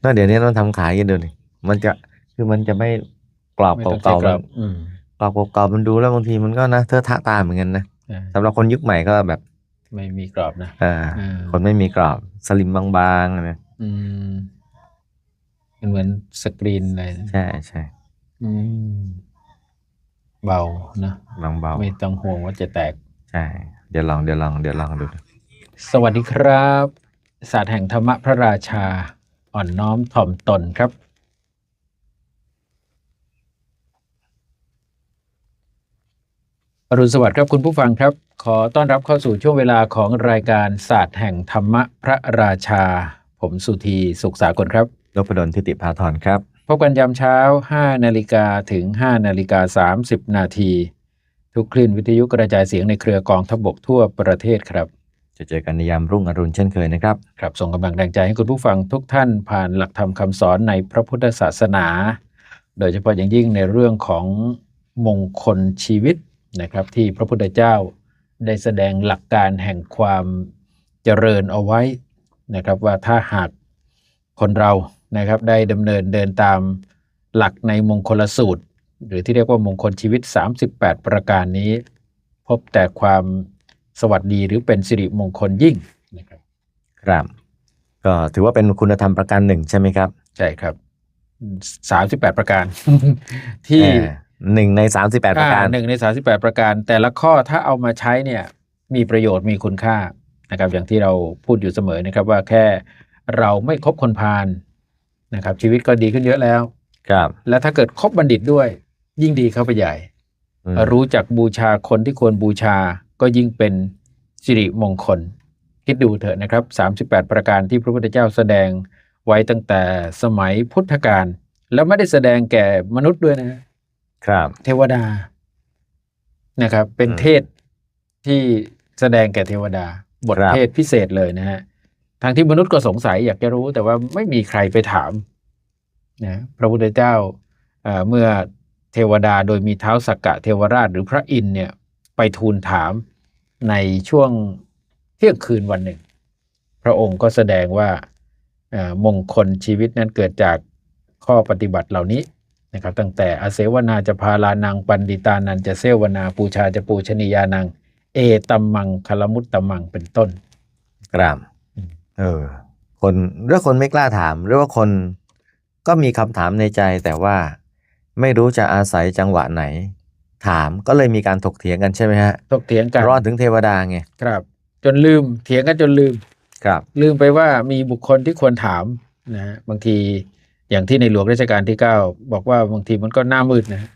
แล้วเดี๋ยวนี้เราทำขายกันดูนี่มันจะคือมันจะไม่กรอบไม่ต้องเก่าใส่ๆกรมัอนบอืมกรอบเก่าๆมันดูแล้วบางทีมันก็นะเทอะทะตาเหมือนกันนะอ่าสำหรับคนยุคใหม่ก็แบบ ไม่มีกรอบนะอ่าอ่าคนไม่มีกรอบสลิมบางๆนะอืมมันเหมือนสกรีนอะไรนะใช่ใช่อืมเบานะบางเบาไม่ต้องห่วงว่าจะแตกใช่เดี๋ยวลองเดี๋ยวลองเดี๋ยวลองดู สวัสดีครับ ศาสตร์แห่งธรรมะพระราชา อ่อนน้อมถ่อมตนครับอรุณสวัสดิ์ครับคุณผู้ฟังครับ ขอต้อนรับเข้าสู่ช่วงเวลาของรายการศาสตร์แห่งธรรมะพระราชา ผมสุธีสุขสากลครับนพดลทิติภาธรครับ พบกันยามเช้า 5 นาฬิกาถึง 5 นาฬิกา 30 นาที ทุกคลื่นวิทยุกระจายเสียงในเครือกองทพบกทั่วประเทศครับ จะเจอกันในยามรุ่งอรุณเช่นเคยนะครับ ครับ ส่งกำลังแรงใจให้คุณผู้ฟังทุกท่านผ่านหลักธรรมคำสอนในพระพุทธศาสนา โดยเฉพาะอย่างยิ่งในเรื่องของมงคลชีวิตนะครับ ที่พระพุทธเจ้าได้แสดงหลักการแห่งความเจริญเอาไว้นะครับ ว่าถ้าหากคนเรานะครับได้ดำเนินเดินตามหลักในมงคลสูตร หรือที่เรียกว่ามงคลชีวิต 38 ประการนี้ พบแต่ความ สวัสดีหรือเป็นสิริมงคลยิ่งนะครับครับ ก็ถือว่าเป็นคุณธรรมประการหนึ่งใช่ไหมครับ ใช่ครับสามสิบแปดประการ ที่เออหนึ่งในสามสิบแปดประการอ่หนึ่งในสามสิบแปดประการ แต่ละข้อถ้าเอามาใช้เนี่ยมีประโยชน์มีคุณค่านะครับ อย่างที่เราพูดอยู่เสมอนะครับ ว่าแค่เราไม่คบคนพาลนะครับ ชีวิตก็ดีขึ้นเยอะแล้ว ครับ และถ้าเกิดคบบัณฑิตด้วย ยิ่งดีเข้าไปใหญ่อืมรู้จักบูชาคนที่ควรบูชา ก็ยิ่งเป็นสิริมงคล คิดดูเถอะนะครับ 38 ประการที่พระพุทธเจ้าแสดงไว้ตั้งแต่สมัยพุทธกาลแล้วไม่ได้แสดงแก่มนุษย์ด้วยนะครับ เทวดานะครับ เป็นอืมเทศที่แสดงแก่เทวดา บทครับเทศพิเศษเลยนะฮะทางที่มนุษย์ก็สงสัยอยากจะรู้ แต่ว่าไม่มีใครไปถามนะพระพุทธเจ้าเอ่อเมื่อเทวดาโดยมีเท้าสักกะเทวราชหรือพระอินทร์เนี่ย ไปทูลถามในช่วงเที่ยงคืนวันหนึ่ง พระองค์ก็แสดงว่าเอ่อมงคลชีวิตนั้นเกิดจากข้อปฏิบัติเหล่านี้นะครับ ตั้งแต่อาเสวนาจะพาลานังปันดิตานันจะเสวนาปูชาจะปูชนียานัง เอตัมมังคลมุตตมังเป็นต้นครับอืมเออ คนเรื่องคนไม่กล้าถามหรือว่าคนก็มีคำถามในใจแต่ว่าไม่รู้จะอาศัยจังหวะไหน ถามก็เลยมีการถกเถียงกันใช่ไหมฮะถกเถียงกันรอดถึงเทวดาไงครับ จนลืมเถียงกันจนลืมครับ ลืมไปว่ามีบุคคลที่ควรถามนะฮะบางทีอย่างที่ในหลวงรัชกาลที่เก้าบอกว่าบางทีมันก็หน้ามืดนะฮะ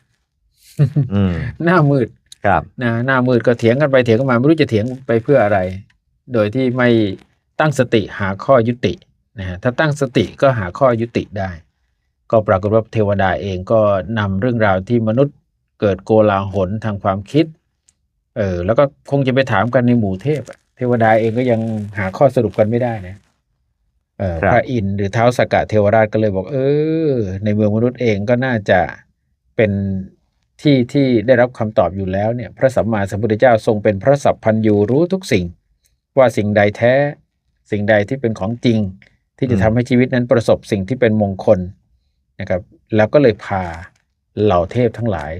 อืมหน้ามืดครับนะหน้ามืดก็เถียงกันไปเถียงกันมาไม่รู้จะเถียงไปเพื่ออะไร โดยที่ไม่ตั้งสติหาข้อยุตินะฮะถ้าตั้งสติก็หาข้อยุติได้ ก็ปรากฏว่าเทวดาเองก็นำเรื่องราวที่มนุษย์ เกิดโกลาหลทางความคิด เออ แล้วก็คงจะไปถามกันในหมู่เทพอะเทวดาเองก็ยังหาข้อสรุปกันไม่ได้นะเออครับพระอินทร์หรือเท้าวสกกะเทวราชก็เลยบอก เออ ในเมืองมนุษย์เองก็น่าจะเป็นที่ที่ได้รับคำตอบอยู่แล้วเนี่ย พระสัมมาสัมพุทธเจ้าทรงเป็นพระสัพพันยูรู้ทุกสิ่ง ว่าสิ่งใดแท้ สิ่งใดที่เป็นของจริง ที่จะอืมทำให้ชีวิตนั้นประสบสิ่งที่เป็นมงคลนะครับ แล้วก็เลยพาเหล่าเทพทั้งหลาย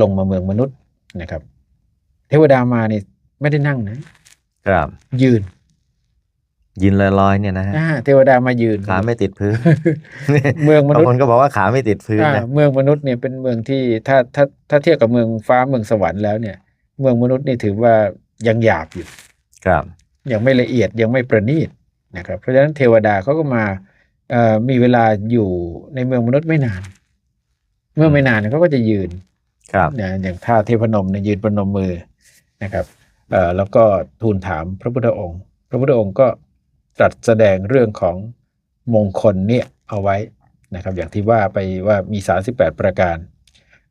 ลงมาเมืองมนุษย์นะครับ เทวดามานี่ไม่ได้นั่งนะ ครับ ยืนยินลอยๆเนี่ยนะฮะอ่าเทวดามายืน ขาไม่ติดพื้น เมืองมบางนุษย์ คนก็บอกว่าขาไม่ติดพื้นอ่านะเมืองมนุษย์เนี่ยเป็นเมืองที่ถ้าถ้าถ้าเทียบกับเมืองฟ้าเมืองสวรรค์แล้วเนี่ย เมืองมนุษย์นี่ถือว่ายังหยาบอยู่ ครับ ยังไม่ละเอียดยังไม่ประณีตนะครับ เพราะฉะนั้นเทวดาเขาก็มาเอ่อมีเวลาอยู่ในเมืองมนุษย์ไม่นาน เมื่อไม่นานเขาก็จะยืน ครับนะอย่างท่าเทพนมเนี่ยยืนประนมมือนะครับเอ่อแล้วก็ทูลถามพระพุทธองค์ พระพุทธองค์ก็ตรัสแสดงเรื่องของมงคลเนี่ยเอาไว้นะครับ อย่างที่ว่าไปว่ามี 38 ประการ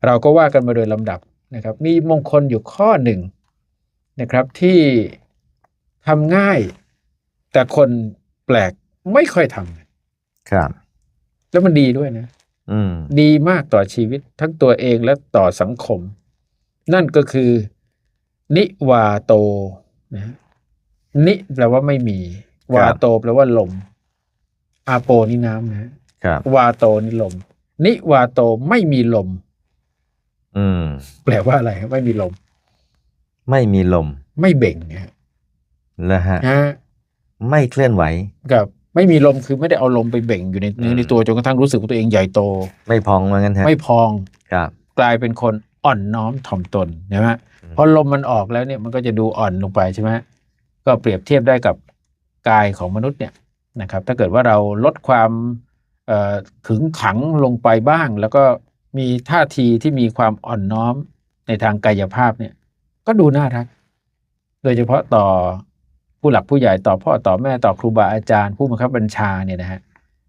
เราก็ว่ากันมาโดยลำดับนะครับ มีมงคลอยู่ข้อหนึ่งนะครับที่ทำง่ายแต่คนแปลกไม่ค่อยทำครับ แล้วมันดีด้วยนะอืม ดีมากต่อชีวิตทั้งตัวเองและต่อสังคม นั่นก็คือ นิวาโตนะนิแปลว่าไม่มี วาโตแปลว่าลม อาโปนี่น้ำนะครับวาโตนี่ลม นิวาโตไม่มีลม อืม แปลว่าอะไรครับไม่มีลม ไม่มีลม ไม่เบ่งนะฮะแล้วฮะฮะ ไม่เคลื่อนไหว กับ ไม่มีลมคือไม่ได้เอาลมไปเบ่งอยู่ในเนื้ออืมในตัวจนกระทั่งรู้สึกว่าตัวเองใหญ่โต ไม่พองว่างั้นฮะไม่พองครับกลายเป็นคนอ่อนน้อมถ่อมตนใช่ไหมอืมพอลมมันออกแล้วเนี่ยมันก็จะดูอ่อนลงไปใช่ไหมก็เปรียบเทียบได้กับกายของมนุษย์เนี่ยนะครับ ถ้าเกิดว่าเราลดความเอ่อขึงขังลงไปบ้าง แล้วก็มีท่าทีที่มีความอ่อนน้อมในทางกายภาพเนี่ย ก็ดูน่ารัก โดยเฉพาะต่อ ผู้หลักผู้ใหญ่ต่อพ่อต่อแม่ต่อครูบาอาจารย์ ผู้บังคับบัญชาเนี่ยนะฮะ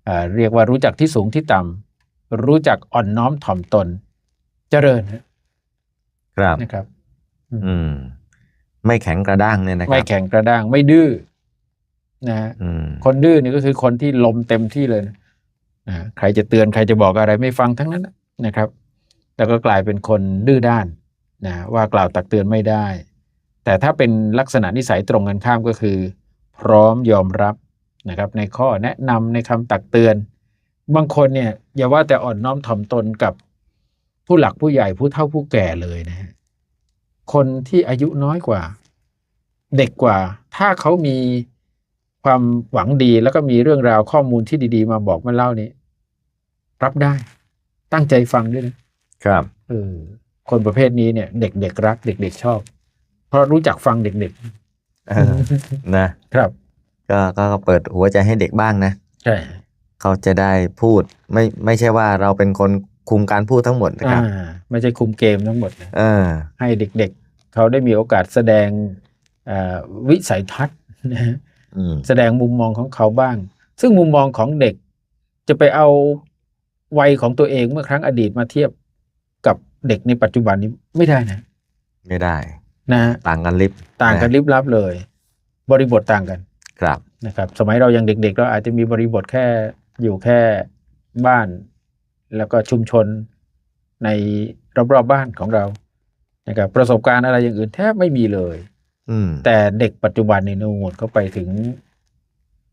เอ่อเรียกว่ารู้จักที่สูงที่ต่ำรู้จักอ่อนน้อมถ่อมตน เจริญฮะครับนะครับ อืม ไม่แข็งกระด้างเนี่ยนะคไม่รับแข็งกระด้าง ไม่ดื้อนะฮะอืมคนดื้อนี่ก็คือคนที่ลมเต็มที่เลยนะนะใครจะเตือนใครจะบอกอะไรไม่ฟังทั้งนั้นนะนะครับ แล้วก็กลายเป็นคนดื้อด้านนะว่ากล่าวตักเตือนไม่ได้ แต่ถ้าเป็นลักษณะนิสัยตรงกันข้ามก็คือ พร้อมยอมรับนะครับในข้อแนะนำในคำตักเตือน บางคนเนี่ยอย่าว่าแต่อ่อนน้อมถ่อมตนกับผู้หลักผู้ใหญ่ผู้เฒ่าผู้แก่เลยนะฮะคนที่อายุน้อยกว่า เด็กกว่า ถ้าเขามีความหวังดีแล้วก็มีเรื่องราวข้อมูลที่ดีๆ มาบอกมาเล่านี้รับได้ ตั้งใจฟังด้วยนะครับเออคนประเภทนี้เนี่ย เด็กๆรัก เด็กๆชอบ เพราะรู้จักฟังเด็กเออนะๆครับก็ก็ก็เปิดหัวใจให้เด็กบ้างนะใช่เขาจะได้พูดไม่ไม่ใช่ว่าเราเป็นคนคุมการพูดทั้งหมดนะคอ่ารับไม่ใช่คุมเกมทั้งหมดนะเออให้เด็กๆ เขาได้มีโอกาสแสดงอ่าวิสัยทัศน์นะฮะอืมแสดงมุมมองของเขาบ้าง ซึ่งมุมมองของเด็กจะไปเอาวัยของตัวเองเมื่อครั้งอดีตมาเทียบกับเด็กในปัจจุบันนี้ไม่ได้นะ ไม่ได้ นะฮะต่างกันลิบต่างกันนะลิบลับเลย บริบทต่างกันครับนะครับ สมัยเรายังเด็ก ๆ เราอาจจะมีบริบทแค่อยู่แค่บ้าน แล้วก็ชุมชนในรอบๆบบ้านของเรานะครับประสบการณ์อะไรอย่างอื่นแทบไม่มีเลยอืมแต่เด็กปัจจุบันนี่นู่นเขาไปถึง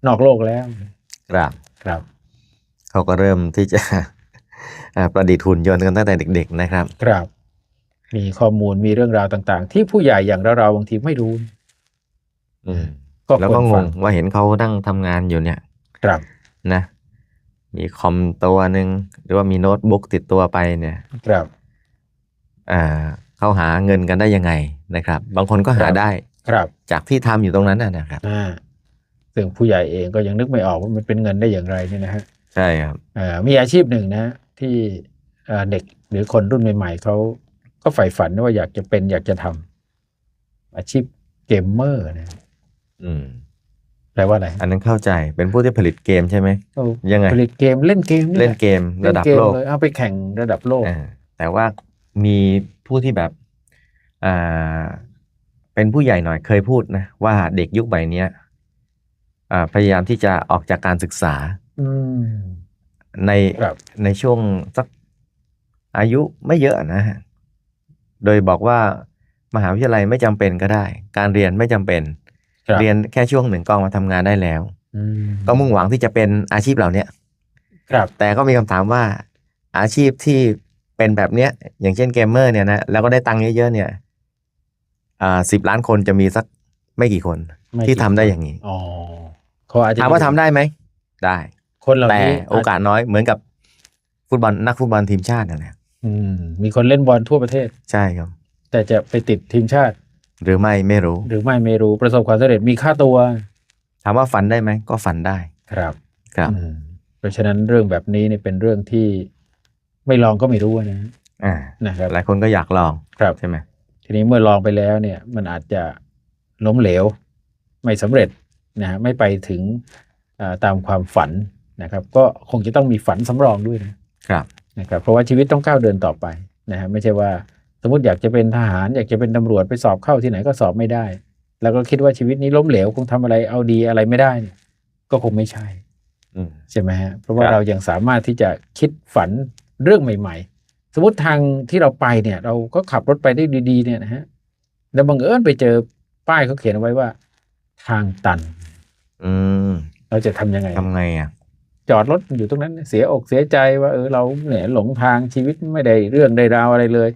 นอกโลกแล้ว ครับครับ เขาก็เริ่มที่จะอ่าประดิษฐ์หุ่นยนต์กันตั้งแต่เด็ก ๆ นะครับ ครับ มีข้อมูลมีเรื่องราวต่าง ๆ ที่ผู้ใหญ่อย่างเราๆบางทีไม่รู้ อืมก็แล้วควก็รงฟังว่าเห็นเขานั่งทำงานอยู่เนี่ย ครับนะ มีคอมตัวหนึ่งหรือว่ามีโน้ตบุ๊กติดตัวไปเนี่ย ครับอ่าเขาหาเงินกันได้ยังไงนะครับ บางคนก็หาครับได้ครับ จากที่ทำอยู่ตรงนั้นน่ะนะครับอ่าซึ่งผู้ใหญ่เองก็ยังนึกไม่ออกว่ามันเป็นเงินได้อย่างไรเนี่ยนะฮะใช่ครับเอ่อมีอาชีพหนึ่งนะ ที่เอ่อเด็กหรือคนรุ่นใหม่ๆเขา ก็ใฝ่ฝันว่าอยากจะเป็นอยากจะทำอาชีพเกมเมอร์นะอืมแปลว่าอะไร อันนั้นเข้าใจเป็นผู้ที่ผลิตเกมใช่ไหมโอ้ยังไงผลิตเกมเล่นเกมเล่นแหะเกมระดับเนเกมโลกเลยเอาไปแข่งระดับโลกอ่าแต่ว่ามีผู้ที่แบบอ่าเป็นผู้ใหญ่หน่อยเคยพูดนะว่าเด็กยุคใหม่เนี้ยอ่าพยายามที่จะออกจากการศึกษาอืมในครับในช่วงสักอายุไม่เยอะนะฮะ โดยบอกว่ามหาวิทยาลัยไม่จำเป็นก็ได้ การเรียนไม่จำเป็นครับเรียนแค่ช่วงหนึ่งก็มาทำงานได้แล้วอืมก็มุ่งหวังที่จะเป็นอาชีพเหล่าเนี้ยครับ แต่ก็มีคำถามว่าอาชีพที่เป็นแบบเนี้ย อย่างเช่นเกมเมอร์เนี่ยนะแล้วก็ได้ตังค์เยอะๆเนี่ยอ่าสิบล้านคนจะมีสักไม่กี่คนไม่ที่กี่ทำได้คนอย่างนี้อ๋อเขาอาจจะถามว่าทำได้ไหมได้ คนเหล่าแต่นี้โอกาสน้อยเหมือนกับฟุตบอลนักฟุตบอลทีมชาตินั่นแหละ อืมมีคนเล่นบอลทั่วประเทศ ใช่ครับ แต่จะไปติดทีมชาติ หรือไม่ไม่รู้ หรือไม่ไม่รู้ประสบความสำเร็จมีค่าตัว ถามว่าฝันได้ไหมก็ฝันได้ครับครับ อืมเพราะฉะนั้นเรื่องแบบนี้เนี่ยเป็นเรื่องที่ไม่ลองก็ไม่รู้นะอ่านะครับ หลายคนก็อยากลองครับ ใช่ไหมทีนี้เมื่อลองไปแล้วเนี่ย มันอาจจะล้มเหลว ไม่สำเร็จนะฮะไม่ไปถึงอ่าตามความฝันนะครับ ก็คงจะต้องมีฝันสำรองด้วยนะครับ นะครับเพราะว่าชีวิตต้องก้าวเดินต่อไปนะฮะไม่ใช่ว่าสมมติอยากจะเป็นทหาร อยากจะเป็นตำรวจไปสอบเข้าที่ไหนก็สอบไม่ได้ แล้วก็คิดว่าชีวิตนี้ล้มเหลวคงทำอะไรเอาดีอะไรไม่ได้เนี่ยก็คงไม่ใช่อืมใช่ไหมฮะเพราะว่าครับเรายังสามารถที่จะคิดฝันเรื่องใหม่ ๆ สมมติทางที่เราไปเนี่ย เราก็ขับรถไปได้ดีๆ เนี่ยนะฮะแล้วบังเอิญไปเจอป้ายเขาเขียนเอาไว้ว่า ทางตัน อืมเราจะทำยังไงทำไงอะ จอดรถอยู่ตรงนั้นเสียอกเสียใจว่าเออเราเนี่ยหลงทางชีวิตไม่ได้เรื่องได้ราวอะไรเลย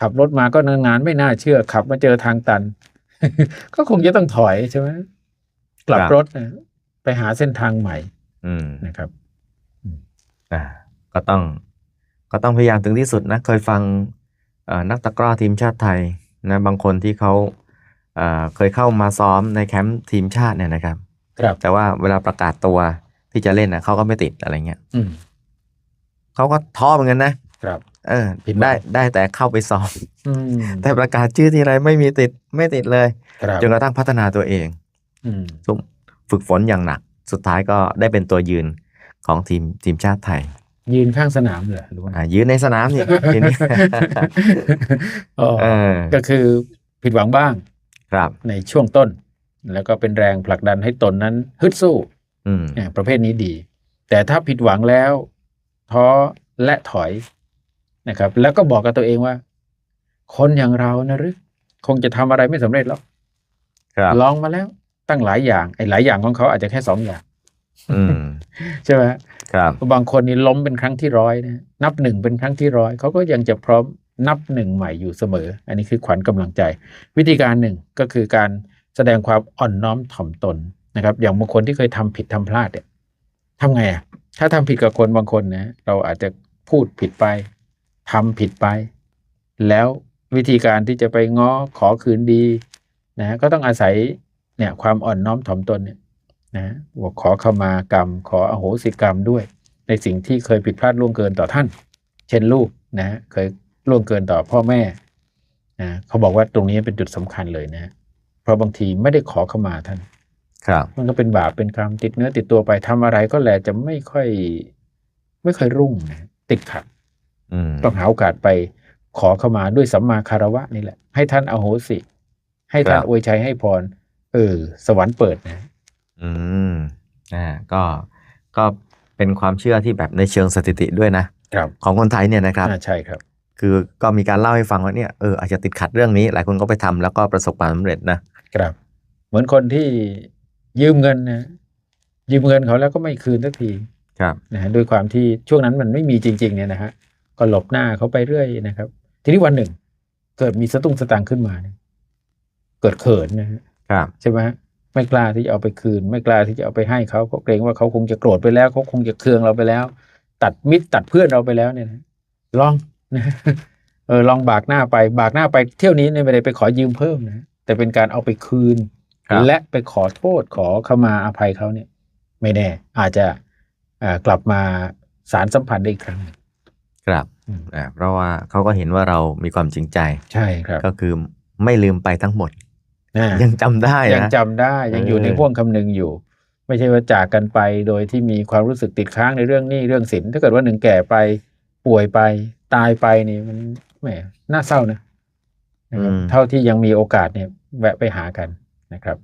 ขับรถมาก็นานๆไม่น่าเชื่อขับมาเจอทางตัน ก็คงจะต้องถอยใช่ไหมกลับครับรถนะไปหาเส้นทางใหม่ อืมนะครับอ่าก็ต้อง ก็ต้องพยายามถึงที่สุดนะเคยฟังเอ่อนักตะกร้อทีมชาติไทยนะบางคนที่เขาเอ่อเคยเข้ามาซ้อมในแคมป์ทีมชาติเนี่ยนะครับ ครับ แต่ว่าเวลาประกาศตัว ที่จะเล่นนะเขาก็ไม่ติดอะไรเงี้ยอืมเขาก็ท้อเหมือนกันนะครับ เออผิดหวังได้ได้แต่เข้าไปซ้อมอืมแต่ประกาศชื่อที่ไรไม่มีติดไม่ติดเลยครับจนกระทั่งพัฒนาตัวเองอืมซุ่มฝึกฝนอย่างหนัก สุดท้ายก็ได้เป็นตัวยืนของทีมทีมชาติไทยยืนข้างสนามเลยหรือว่าอ่ายืนในสนามนี่ทีนี้ อ๋อเออก็คือผิดหวังบ้าง ครับ ในช่วงต้น แล้วก็เป็นแรงผลักดันให้ตนนั้นฮึดสู้ อืมเนี่ยประเภทนี้ดี แต่ถ้าผิดหวังแล้วท้อและถอยนะครับ แล้วก็บอกกับตัวเองว่า คนอย่างเรานะหรือคงจะทำอะไรไม่สำเร็จหรอกครับลองมาแล้วตั้งหลายอย่างไอ้หลายอย่างของเขาอาจจะแค่สองอย่างอืมใช่ไหมครับบางคนนี่ล้มเป็นครั้งที่ร้อยนะนับหนึ่งเป็นครั้งที่ร้อยเขาก็ยังจะพร้อมนับหนึ่งใหม่อยู่เสมอ อันนี้คือขวัญกำลังใจ วิธีการหนึ่งก็คือการแสดงความอ่อนน้อมถ่อมตน นะครับ อย่างบางคนที่เคยทำผิดทำพลาดเนี่ยทำไงอะถ้าทำผิดกับคนบางคนนะเราอาจจะพูดผิดไปทำผิดไป แล้ววิธีการที่จะไปง้อขอคืนดีนะก็ต้องอาศัยเนี่ยความอ่อนน้อมถ่อมตนเนี่ยนะบอกขอขมากรรม ขออโหสิกรรมด้วย ในสิ่งที่เคยผิดพลาดล่วงเกินต่อท่าน เช่นลูกนะเคยล่วงเกินต่อพ่อแม่นะเขาบอกว่าตรงนี้เป็นจุดสำคัญเลยนะ เพราะบางทีไม่ได้ขอขมาท่าน มันก็เป็นบาปเป็นกรรมติดเนื้อติดตัวไปทำอะไรก็แลจะไม่ค่อย ไม่ค่อยรุ่งนะติดขัดอืมต้องหาโอกาสไปขอขมาด้วยสัมมาคารวะนี่แหละ ให้ท่านอโหสิ ให้ท่านอวยชัยให้พร เออ สวรรค์เปิดนะ อืมอ่าก็ก็เป็นความเชื่อที่แบบในเชิงสถิติด้วยนะครับของคนไทยเนี่ยนะครับอ่าใช่ครับ คือก็มีการเล่าให้ฟังว่าเนี่ยเอออาจจะติดขัดเรื่องนี้ หลายคนก็ไปทำแล้วก็ประสบความสำเร็จนะครับ เหมือนคนที่ ยืมเงินนะยืมเงินเขาแล้วก็ไม่คืนสักทีครับนะฮะด้วยความที่ช่วงนั้นมันไม่มีจริง ๆ เนี่ยนะฮะก็หลบหน้าเขาไปเรื่อยนะครับ ทีนี้วันหนึ่ง เกิดมีสตุ้งสตางค์ขึ้นมาเนี่ยเกิดเขินนะฮะครับใช่ไหมฮะไม่กล้าที่จะเอาไปคืน ไม่กล้าที่จะเอาไปให้เขาเพราะเกรงว่าเขาคงจะโกรธไปแล้วเขาคงจะเคืองเราไปแล้ว ตัดมิตรตัดเพื่อนเราไปแล้วเนี่ยนะลองนะเออลองบากหน้าไป บากหน้าไปเที่ยวนี้เนี่ยไม่ได้ไปขอยืมเพิ่มนะแต่เป็นการเอาไปคืนครับ และไปขอโทษขอขมาอภัยเขาเนี่ย ไม่แน่ อาจจะอ่ากลับมาสารสัมพันธ์ได้อีกครั้งหนึ่งครับอืมอ่าเพราะว่าเขาก็เห็นว่าเรามีความจริงใจ ใช่ครับ ก็คือไม่ลืมไปทั้งหมดอ่ายังจำได้ยังนะจำได้ยังอยู่เออในห่วงคำนึงอยู่ ไม่ใช่ว่าจากกันไปโดยที่มีความรู้สึกติดค้างในเรื่องหนี้เรื่องสินถ้าเกิดว่าหนึ่งแก่ไปป่วยไปตายไปนี่มันแหมน่าเศร้านะนะครับเท่าที่ยังมีโอกาสเนี่ย แวะไปหากัน นะครับ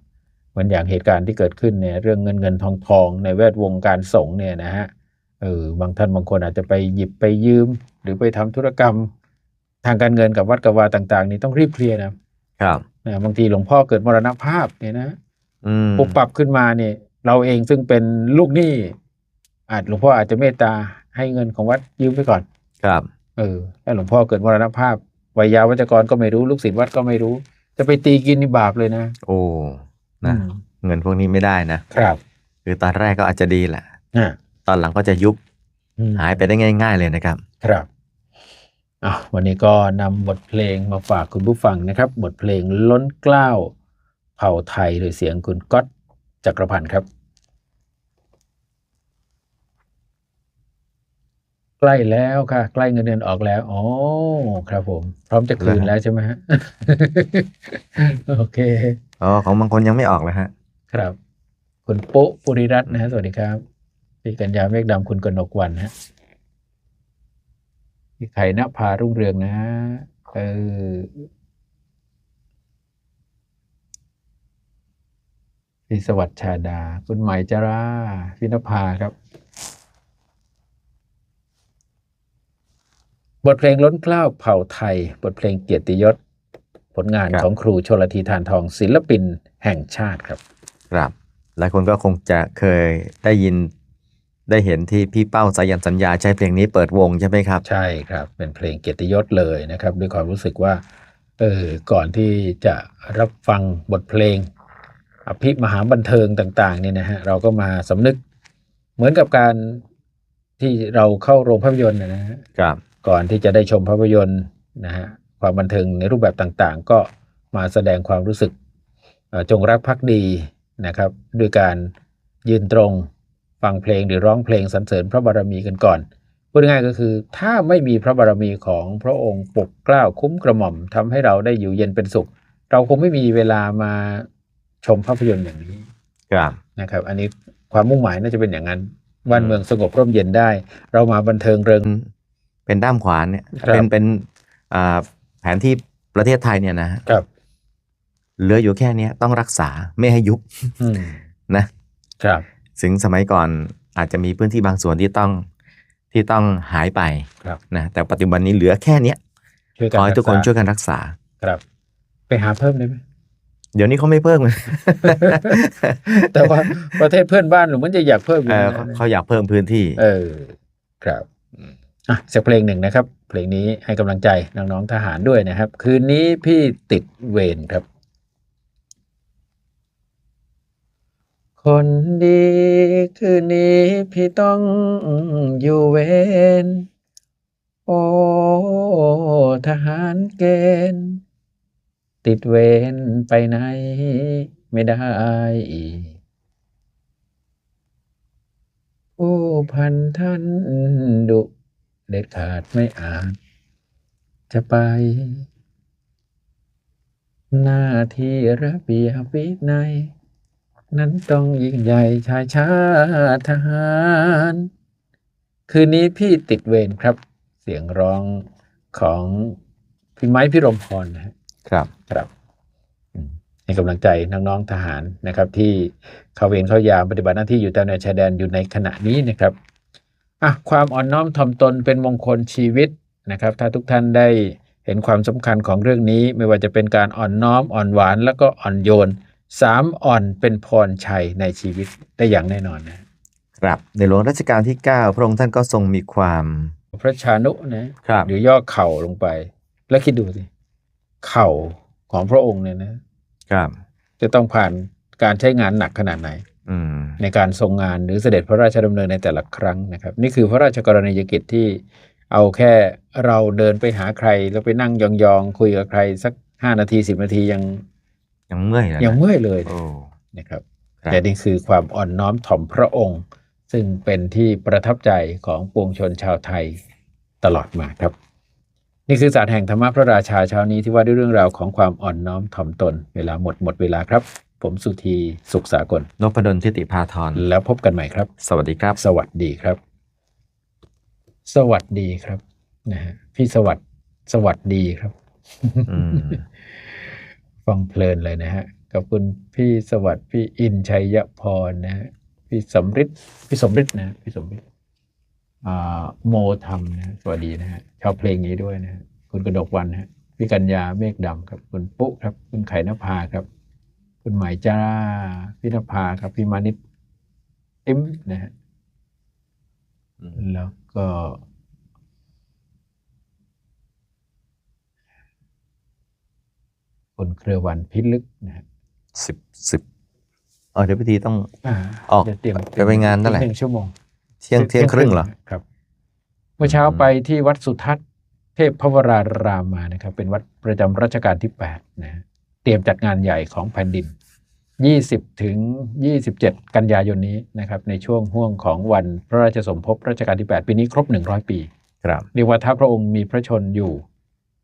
เหมือนอย่างเหตุการณ์ที่เกิดขึ้นเนี่ยเรื่องเงินเงินทองทองในแวดวงการสงฆ์เนี่ยนะฮะเออบางท่านบางคนอาจจะไปหยิบไปยืม หรือไปทำธุรกรรมทางการเงินกับวัดกับวาต่างๆ นี่ต้องรีบเคลียร์นะครับนะบางทีหลวงพ่อเกิดมรณภาพเนี่ยนะอืมปุบปรับขึ้นมาเนี่ยเราเองซึ่งเป็นลูกหนี้อาจหลวงพ่ออาจจะเมตตาให้เงินของวัดยืมไปก่อน ครับ เออแล้วหลวงพ่อเกิดมรณภาพวัยยาวัจกรก็ไม่รู้ลูกศิษย์วัดก็ไม่รู้ จะไปตีกินนี่บาปเลยนะ โอ้นะอืม เงินพวกนี้ไม่ได้นะครับคือตอนแรกก็อาจจะดีแหละ อ่าตอนหลังก็จะยุบอืม หายไปได้ง่าย ๆ เลยนะครับ ครับอะวันนี้ก็นำบทเพลงมาฝากคุณผู้ฟังนะครับ บทเพลงล้นเกล้าวเผ่าไทยโดยเสียงคุณก๊อตจักรพันธ์ครับ ใกล้แล้วค่ะ ใกล้เงินเดือนออกแล้วอ๋อครับผม พร้อมจะคืนแล้วใช่ไหมฮะโอเคอ๋อของบางคนยังไม่ออกเลยฮะ ครับ คุณปุ๊ปุริรัตน์นะฮะสวัสดีครับพี่กัญญาเมฆดำคุณกนกวันฮะพี่ไข่ณภารุ่งเรืองนะเออพี่สวัสดิ์ชาดา คุณไหมจาราพี่นภาครับ บทเพลงล้นเกล้าวเผ่าไทย บทเพลงเกียรติยศ ผลงานครับของครูชนลทีทานทองศิลปินแห่งชาติครับ ครับ หลายคนก็คงจะเคยได้ยินได้เห็นที่พี่เป้าสายันสัญญาใช้เพลงนี้เปิดวงใช่ไหมครับ ใช่ครับ เป็นเพลงเกียรติยศเลยนะครับ ด้วยความรู้สึกว่าเออก่อนที่จะรับฟังบทเพลง อภิมหาบันเทิงต่างๆเนี่ยนะฮะเราก็มาสำนึกเหมือนกับการที่เราเข้าโรงภาพยนตร์นะนะฮะครับ ก่อนที่จะได้ชมภาพยนตร์นะฮะความบันเทิงในรูปแบบต่างๆ ก็มาแสดงความรู้สึกเอ่อจงรักภักดีนะครับด้วยการยืนตรงฟังเพลงหรือร้องเพลงสรรเสริญพระบารมีกันก่อนพูดง่ายๆก็คือถ้าไม่มีพระบารมีของพระองค์ปกเกล้าคุ้มกระหม่อมทำให้เราได้อยู่เย็นเป็นสุข เราคงไม่มีเวลามาชมภาพยนตร์อย่างนี้ครับนะครับ อันนี้ความมุ่งหมายน่าจะเป็นอย่างนั้นบ้านเมืองสงบร่มเย็นได้ เรามาบันเทิงเริง เป็นด้ามขวานเนี่ยครับเป็นเป็นอ่าแผนที่ประเทศไทยเนี่ยนะครับ เหลืออยู่แค่เนี้ยต้องรักษาไม่ให้ยุบอืมนะครับ ถึงสมัยก่อนอาจจะมีพื้นที่บางส่วนที่ต้องที่ต้องหายไปครับ นะแต่ปัจจุบันนี้เหลือแค่เนี้ยช่วยขกันอให้ทุกคนรัษาช่วยกันรักษา ครับ ไปหาเพิ่มได้ไหม เดี๋ยวนี้เขาไม่เพิ่มเลย แต่ว่าประเทศเพื่อนบ้านหรือมันจะอยากเพิ่มอยู่เออนะเขาเขาอยากเพิ่มพื้นที่ เออ ครับอ่ อะสักเพลงหนึ่งนะครับ เพลงนี้ให้กำลังใจน้องๆทหารด้วยนะครับ คืนนี้พี่ติดเวรครับ คนดีคืนนี้พี่ต้องอยู่เวรโอ้ทหารเกณฑ์ติดเวรไปไหน ไม่ได้อีกผู้พันท่านดุ เด็ดขาดไม่อาจจะไป หน้าที่ระเบียบวินัยนั้นต้องยิ่งใหญ่ชายชาติทหาร คืนนี้พี่ติดเวรครับ เสียงร้องของพี่ไม้พี่รมพรนะฮะครับครับอืมให้กำลังใจน้องๆทหารนะครับ ที่เข้าเวรเข้ายามปฏิบัติหน้าที่อยู่ตามแนวชายแดนอยู่ในขณะนี้นะครับ อะความอ่อนน้อมถ่อมตนเป็นมงคลชีวิตนะครับ ถ้าทุกท่านได้เห็นความสำคัญของเรื่องนี้ไม่ว่าจะเป็นการอ่อนน้อมอ่อนหวานแล้วก็อ่อนโยนสามอ่อนเป็นพรชัยในชีวิตได้อย่างแน่นอนนะครับในหลวงรัชกาลที่ 9 พระองค์ท่านก็ทรงมีความพระชานุนะครับหรือย่อเข่าลงไป แล้วคิดดูสิเข่าของพระองค์เนี่ยนะครับ จะต้องผ่านการใช้งานหนักขนาดไหนอืม ในการทรงงานหรือเสด็จพระราชดำเนินในแต่ละครั้งนะครับ นี่คือพระราชกรณียกิจที่เอาแค่เราเดินไปหาใคร แล้วไปนั่งยองๆคุยกับใครสักห้านาทีสิบนาทียังยังเมื่อยเลยนะยังเมื่อยเลยโอ้นะครับครับแต่นี่คือความอ่อนน้อมถ่อมพระองค์ ซึ่งเป็นที่ประทับใจของปวงชนชาวไทยตลอดมาครับ นี่คือศาสตร์แห่งธรรมะพระราชาเช้านี้ที่ว่าด้วยเรื่องราวของความอ่อนน้อมถ่อมตน เวลาหมดหมดเวลาครับ ผมสุธีสุขสากลนพดลทิติพาธรแล้วพบกันใหม่ครับ สวัสดีครับ สวัสดีครับ สวัสดีครับนะฮะพี่สวัสดสวัสดีครับอืมฟังเพลินเลยนะฮะกับคุณพี่สวัสดิ์พี่อินชัยพรนะฮะพี่สมฤทธิ์พี่สมฤทธิ์นะพี่สมฤทธิ์อ่าโมธรรมนะฮะสวัสดีนะฮะชอบเพลงนี้ด้วยนะฮะคุณกระดกวันนะฮะพี่กัญญาเมฆดำครับ คุณปุ๊ครับ คุณไข่นภาครับ คุณหมายจ้าพี่นภาครับพี่มานิตเอ็มนะฮะอืมแล้วก็คุณเครือวันพิลึกนะฮะสิบสิบเออเดี๋ยวพิธีต้องอ่าออกจะเตรียมจะไปงานเท่าไหร่หนึ่งชั่วโมง เที่ยงเที่ยงครึ่งเหรอครับ เมื่อเช้าไปที่วัดสุทัศน์เทพพวรารามมานะครับ เป็นวัดประจำรัชกาลที่แปดนะฮะ เตรียมจัดงานใหญ่ของแผ่นดิน 20 ถึง 27 กันยายนนี้นะครับในช่วงห่วงของวันพระราชสมภพรัชกาลที่ 8 ปีนี้ครบ 100 ปีครับเรียกว่าถ้าพระองค์มีพระชนอยู่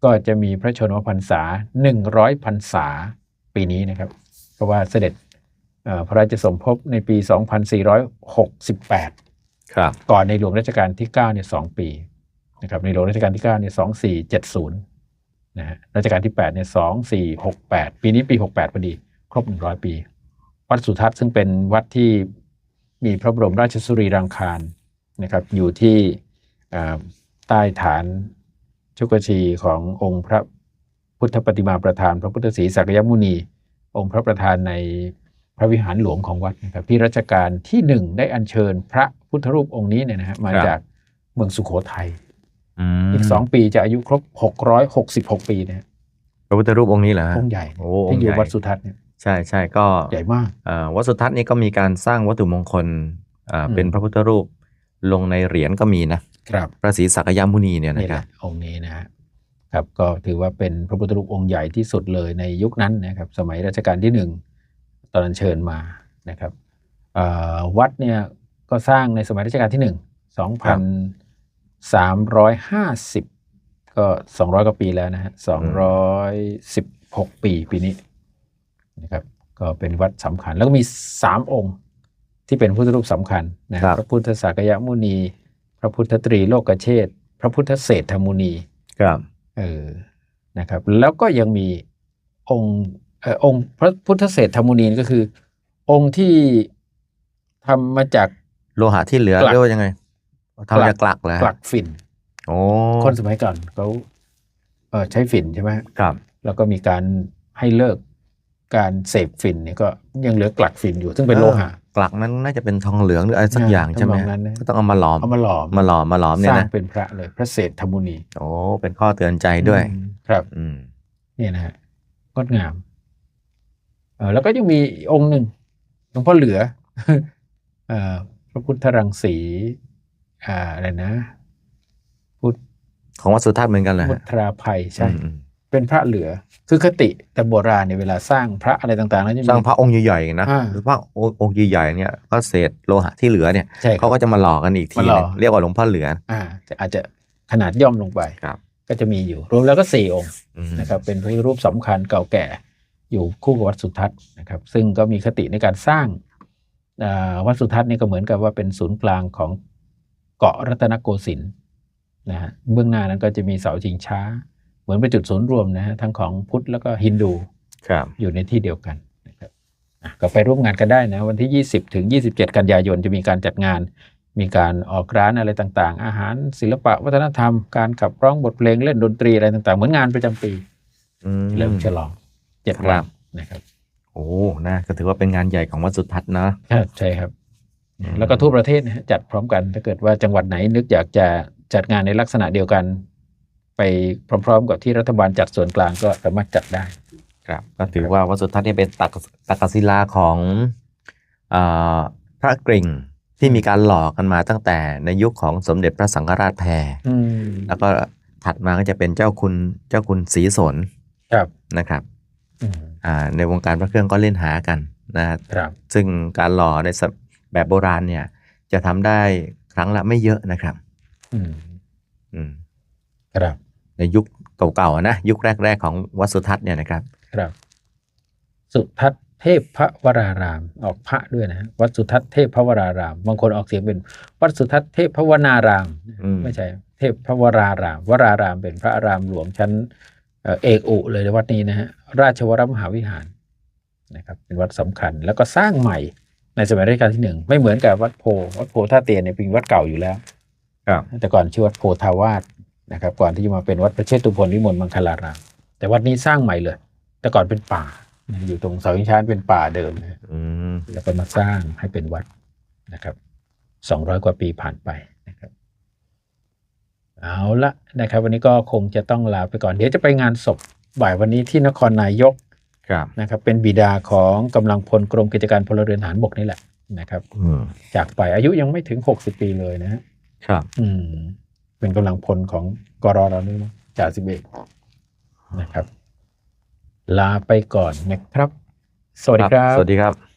ก็จะมีพระชนมพรรษา 100 พรรษาปีนี้นะครับ เพราะว่าเสด็จเอ่อพระราชสมภพในปี 2468 ครับ ก่อนในหลวงรัชกาลที่ 9 เนี่ยสองปีนะครับ ในหลวงรัชกาลที่ 9 เนี่ย 2470 นะฮะรัชกาลที่8เนี่ย2468ปีนี้ปี 68พอดี ครบ 100 ปี วัดสุทัศน์ซึ่งเป็นวัดที่มีพระบรมราชสุรีรังคารนะครับอยู่ที่ใต้ฐานชุกชีขององค์พระพุทธปฏิมาประธาน พระพุทธศรีสักยมุนี องค์พระประธานในพระวิหารหลวงของวัดนะครับที่รัชกาลที่หนึ่งได้อัญเชิญพระพุทธรูปองค์นี้เนี่ยนะฮะมาครับจากเมืองสุโขทัย อืมอีกสองปีจะอายุครบหกร้อยหกสิบหกปีนะฮะพระพุทธรูปองค์นี้เหรอฮะองค์ใหญ่โอ้ที่อยู่องค์ใหญ่วัดสุทัศน์เนี่ยใช่ใช่ก็ใหญ่มากเอ่อวัดสุทัศน์นี่ก็มีการสร้างวัตถุมงคลอ่าอืมเป็นพระพุทธรูปลงในเหรียญก็มีนะครับพระศรีสักยมุนีเนี่ยนี่นะแหครัละบองค์นี้นะฮะครับก็ถือว่าเป็นพระพุทธรูปองค์ใหญ่ที่สุดเลยในยุคนั้นนะครับ สมัยรัชกาลที่หนึ่งตอนนั้นเชิญมานะครับเอ่อวัดเนี่ยก็สร้างในสมัยรัชกาลที่หนึ่งสองพัน สามร้อยห้าสิบก็สองร้อยกว่าปีแล้วนะฮะสองร้อยสิบหกปีปีนี้นะครับ ก็เป็นวัดสำคัญ แล้วก็มีสามองค์ที่เป็นพุทธรูปสำคัญนะคครัรับบพระพุทธสากยมุนี พระพุทธตรีโลกเชษฐ์พระพุทธเศรษฐมุนีครับเออนะครับ แล้วก็ยังมีองค์เอ่อองค์พระพุทธเศรษฐมุนีก็คือ องค์ที่ทำมาจากโลหะที่เหลือกลักเรียกว่ายังไง ทำจากกลักแล้วกลักฝิ่นโอ้คนสมัยก่อนเขาเออใช้ฝิ่นใช่ไหมครับ แล้วก็มีการให้เลิกการเสพฝิ่นเนี่ยก็ยังเหลือกลักฝิ่นอยู่ซึ่งเป็นโลหะกลักนั้นน่าจะเป็นทองเหลืองหรืออะไรสักอ่าอย่างใช่ไหมทำนองนั้นนะก็ต้องเอามาหลอมเอามาหลอมมาหลอมมาหลอมสเนี่ยร้างนะเป็นพระเลยพระเศรษฐมุนีโอ้เป็นข้อเตือนใจด้วยอืมครับ อืมเนี่ยนะฮะงดงามเออแล้วก็ยังมีองค์หนึ่งหลวงพ่อเหลือเอ่อพระพุทธรังสี อ่าอะไรนะ พุทธของวัดสุทัศน์เหมือนกันเลยพุทธราภัยใช่อืมเป็นพระเหลือ คือคติแต่โบราณเนี่ยเวลาสร้างพระอะไรต่างๆแล้วจะๆมีสร้างพระองค์ใหญ่ๆนะอ่าหรือพระองค์ใหญ่ๆเนี่ยก็เศษโลหะที่เหลือเนี่ยใช่เขาก็จะมาหล่อกันอีกทีมาหล่อหนึ่งเรียกว่าหลวงพ่อเหลืออ่าจะอาจจะขนาดย่อมลงไปครับก็จะมีอยู่รวมแล้วก็สี่องค์อืมนะครับเป็นพระพุทธรูปสำคัญเก่าแก่อยู่คู่กับวัดสุทัศน์นะครับซึ่งก็มีคติในการสร้างอ่าวัดสุทัศน์นี่ก็เหมือนกับว่าเป็นศูนย์กลางของ เกาะรัตนโกสินทร์นะฮะเบื้องหน้านั้นก็จะมีเสาชิงช้า เหมือนเป็นจุดศูนย์รวมนะฮะทั้งของพุทธแล้วก็ฮินดูครับอยู่ในที่เดียวกันนะครับอะก็ไปร่วมงานกันได้นะวันที่ 20 ถึง 27 กันยายนจะมีการจัดงาน มีการออกร้านอะไรต่างๆ อาหาร ศิลปะวัฒนธรรม การขับร้องบทเพลงเล่นดนตรีอะไรต่างๆ เหมือนงานประจำปีอืมเริ่มฉลองเจ็ดครัวันบนะครับ โอ้นะก็ถือว่าเป็นงานใหญ่ของวัดสุทัศน์นะครับใช่ครับอืม แล้วก็ทั่วประเทศนะฮะจัดพร้อมกัน ถ้าเกิดว่าจังหวัดไหนนึกอยากจะจัดงานในลักษณะเดียวกัน ไปพร้อม ๆ กับที่รัฐบาลจัดส่วนกลางก็สามารถจัดได้ ครับ ก็ถือว่าวัดสุทัศน์เนี่ยเป็นตักตักกศิลาของอ่าพระกริ่งที่มีการหล่อกันมาตั้งแต่ในยุคของสมเด็จพระสังฆราชแพรอืมแล้วก็ถัดมาก็จะเป็นเจ้าคุณเจ้าคุณศรีสนครับนะครับอืมอ่าในวงการพระเครื่องก็เล่นหากันนะครับครับซึ่งการหล่อในสม แบบโบราณเนี่ย จะทำได้ครั้งละไม่เยอะนะครับ อืมอืมครับ ในยุคเก่าๆอะนะยุคแรก ๆ ของวัดสุทัศน์เนี่ยนะครับ ครับ สุทัศน์เทพพระวราราม ออกพระด้วยนะฮะวัดสุทัศน์เทพพระวราราม บางคนออกเสียงเป็น วัดสุทัศน์เทพพระวนารามอืมไม่ใช่ เทพพระวราราม วราราม เป็นพระอารามหลวงชั้นเอ่อเอกอุเลยในวัดนี้นะฮะราชวรมหาวิหารนะครับ เป็นวัดสำคัญแล้วก็สร้างใหม่ ในสมัยรัชกาลที่หนึ่งไม่เหมือนกับวัดโพวัดโพท่าเตียนเนี่ยเป็นวัดเก่าอยู่แล้วครับแต่ก่อนชื่อวัดโพธาวาสนะครับ ก่อนที่จะมาเป็นวัดพระเชตุพนวิมลมังคลาราม แต่วัดนี้สร้างใหม่เลย แต่ก่อนเป็นป่านะอยู่ตรงเสาหินช้างเป็นป่าเดิมนะอืมแล้วก็มาสร้างให้เป็นวัดนะครับสองร้อยกว่าปีผ่านไปนะครับ เอาละนะครับ วันนี้ก็คงจะต้องลาไปก่อน เดี๋ยวจะไปงานศพบ่ายวันนี้ที่นครนายกครับ นะครับเป็นบิดาของกำลังพลกรมกิจการพลเรือนทหารบกนี่แหละนะครับอืมจากไปอายุยังไม่ถึงหกสิบปีเลยนะฮะครับ อืมเป็นกำลังพลของกรอเรานี่นะจ่าสิบเอกนะครับ ลาไปก่อนนะครับ สวัสดีครับ สวัสดีครับ